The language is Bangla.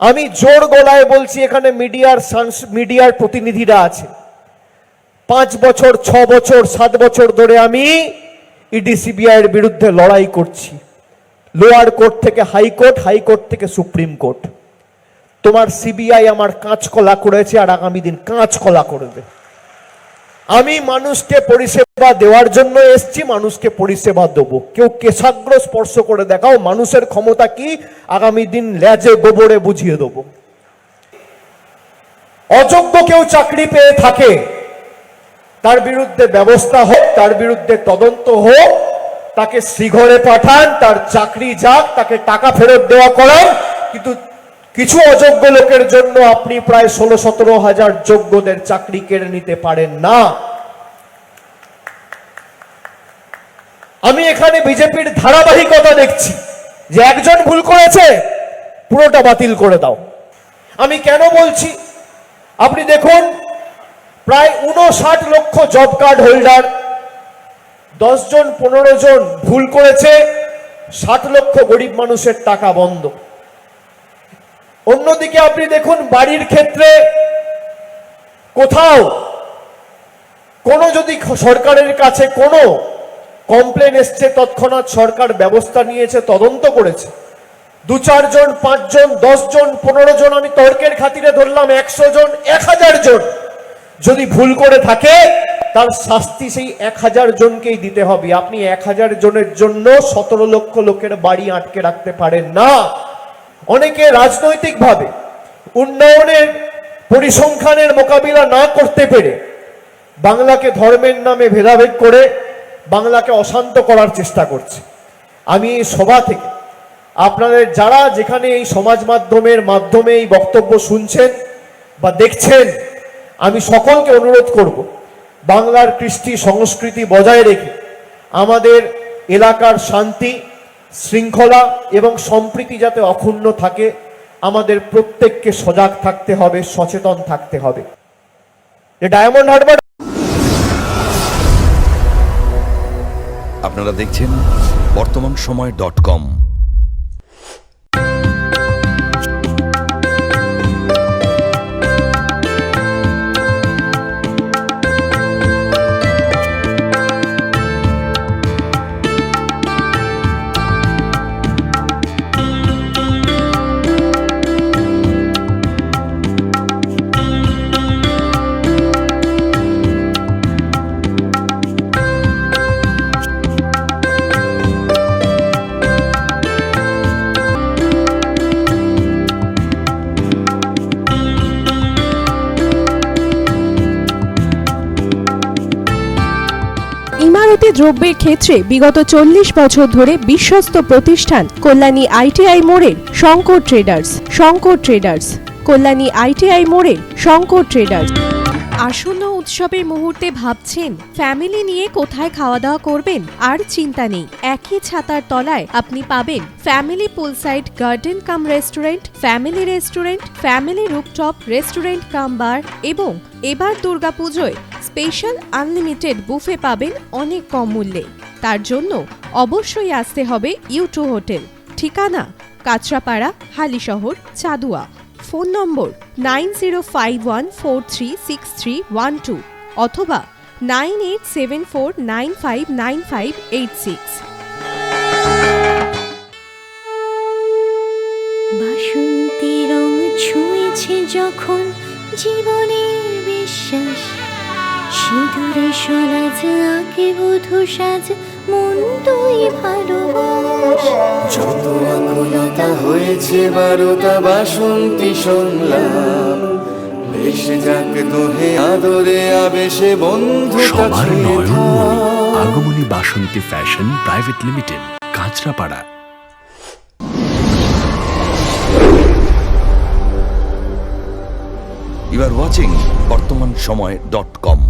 আমি জোর গলায় বলছি, এখানে মিডিয়ার মিডিয়ার প্রতিনিধিরা আছে। পাঁচ বছর, ছ বছর, সাত বছর ধরে আমি ইডি সিবিআই এর বিরুদ্ধে লড়াই করছি। লোয়ার কোর্ট থেকে হাইকোর্ট হাইকোর্ট থেকে সুপ্রিম কোর্ট। তোমার সিবিআই আমার কাঁচকলা করেছে আর আগামী দিন কাঁচকলা করবে। আমি মানুষকে পরিষেবা দেওয়ার জন্য এসছি, মানুষকে পরিষেবা দেবো। কেউ কেশাগ্র স্পর্শ করে দেখাও, মানুষের ক্ষমতা কি? আগামী দিন ল্যাজে গোবরে বুঝিয়ে দেবো। অযোগ্য কেউ চাকরি পেয়ে থাকে, তার বিরুদ্ধে ব্যবস্থা হোক, তার বিরুদ্ধে তদন্ত হোক, তাকে শ্রীঘরে পাঠান, তার চাকরি যাক, তাকে টাকা ফেরত দেওয়া করান, কিন্তু কিছু অযোগ্য লোকের জন্য আপনি প্রায় ষোলো সতেরো হাজার যোগ্যদের চাকরি কেড়ে নিতে পারেন না। আমি এখানে বিজেপির ধারাবাহিকতা দেখছি। যে একজন ভুল করেছে, পুরোটা বাতিল করে দাও। আমি কেন বলছি? আপনি দেখুন, প্রায় উনষাট লক্ষ জব কার্ড হোল্ডার দশজন পনেরো জন ভুল করেছে, ষাট লক্ষ গরিব মানুষের টাকা বন্ধ। অন্যদিকে আপনি দেখুন বাড়ির ক্ষেত্রে কোথাও কোনো যদি সরকারের কাছে কোনো কমপ্লেন এসছে, তৎক্ষণাৎ সরকার ব্যবস্থা নিয়েছে, তদন্ত করেছে। দু চারজন, পাঁচজন, দশজন পনেরো জন আমি তর্কের খাতিরে ধরলাম একশো জন এক হাজার জন যদি ভুল করে থাকে, তার শাস্তি সেই এক হাজার জনকেই দিতে হবে। আপনি এক হাজার জনের জন্য সতেরো লক্ষ লোকের বাড়ি আটকে রাখতে পারেন না। অনেকে রাজনৈতিকভাবে উন্নয়নের পরিসংখ্যানের মোকাবিলা না করতে পেরে বাংলাকে ধর্মের নামে ভেদাভেদ করে বাংলাকে অশান্ত করার চেষ্টা করছে। আমি এই সভা থেকে আপনাদের যারা যেখানে এই সমাজ মাধ্যমের মাধ্যমে এই বক্তব্য শুনছেন বা দেখছেন, আমি সকলকে অনুরোধ করব, বাংলার কৃষ্টি সংস্কৃতি বজায় রেখে আমাদের এলাকার শান্তি শৃঙ্খলা এবং সম্প্রীতি যাতে অক্ষুণ্ণ থাকে, আমাদের প্রত্যেককে সজাগ থাকতে হবে, সচেতন থাকতে হবে। যে ডায়মন্ড হারবার আপনারা দেখছেন বর্তমান সময় ডট কম। দ্রব্যের ক্ষেত্রে বিগত চল্লিশ বছর ধরে বিশ্বস্ত প্রতিষ্ঠান কল্যাণী আইটিআই মোড়ের Shankar traders Shankar traders, Kalyani ITI মোড়ের শঙ্কর ট্রেডার্স। আসন্ন উৎসবের মুহূর্তে ভাবছেন, ফ্যামিলি নিয়ে কোথায় খাওয়া দাওয়া করবেন? আর চিন্তা নেই, একই ছাতার তলায় আপনি পাবেন family poolside garden cum restaurant, family restaurant, family rooftop restaurant cum bar এবং এবার দুর্গাপুজোয় স্পেশাল আনলিমিটেড বুফে পাবেন অনেক কম মূল্যে। তার জন্য অবশ্যই আসতে হবে ইউটু হোটেল। ঠিকানা Kanchrapara, Halisahar, Chadua. Phone number nine zero five one four three six three one two অথবা nine eight seven four nine five nine five eight six. বাসন্তী রং ছুঁয়েছে যখন জীবনের বিশ্বাস। সিঁদুরে সরাজ আঁকে বধু সাজ মন তুই ভালোবাস। যত আকুলতা হয়েছে বারোটা বাসন্তী সংলাপ যাক দোহে আদরে আবেশে বন্ধু সবার নয়নমণি আগমনী Basanti fashion private limited Kanchrapara. You are watching Bartaman Samay dot com